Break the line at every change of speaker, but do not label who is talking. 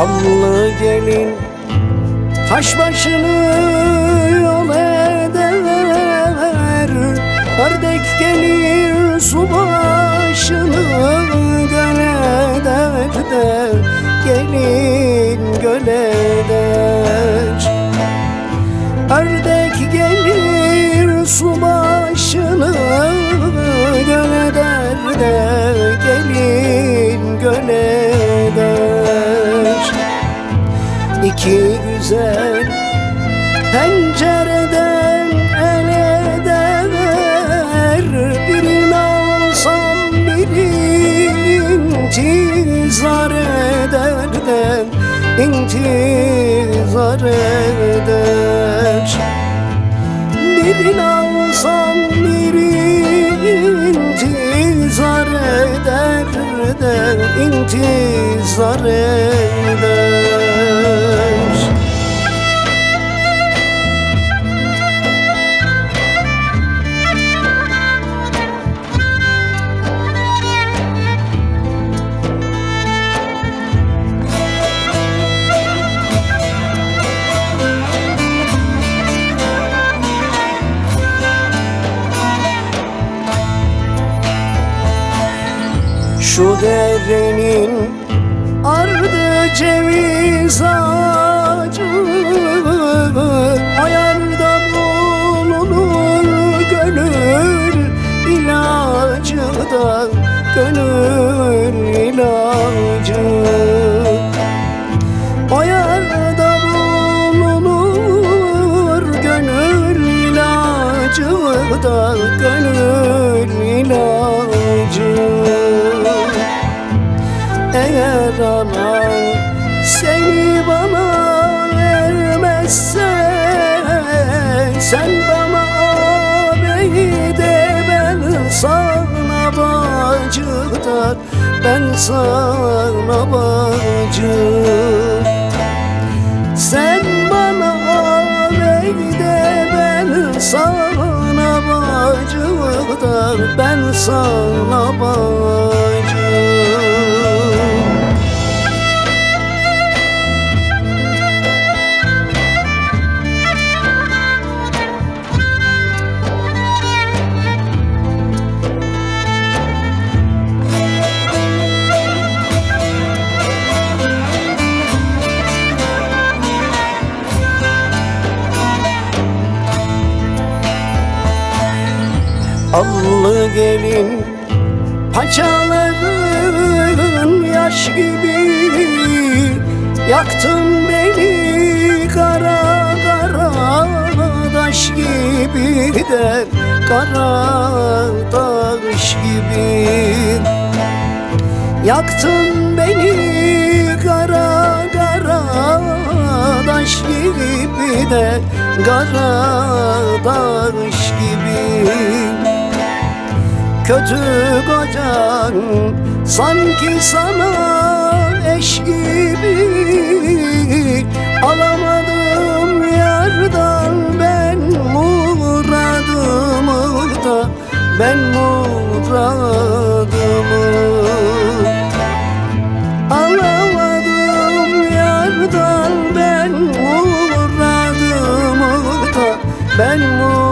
Allı gelin taş başını yol eder. Ördek gelir su başını göl eder de Gelin göl İki güzel pencereden el eder Birini alsam biri intizar eder de intizar eder. Birini alsam biri intizar eder de intizar eder Şu derenin ardı ceviz ağacı Ayarda bulunur gönül ilacı da Gönül ilacı. O yerde bulunur gönül ilacı da Gönül ilacı da Ben sana bacı Sen bana ağabeyi de ben sana bacı Ben sana bacı Allı gelin paçaların yaş gibi. Yaktın beni kara kara taş gibi. De Kara taş gibi. Yaktın beni kara kara taş gibi. De Kara taş gibi Kötü kocan sanki sana eş gibi Alamadım yerden. Ben muradımı da Ben muradımı Alamadım yerden. Ben muradımı da Ben muradımı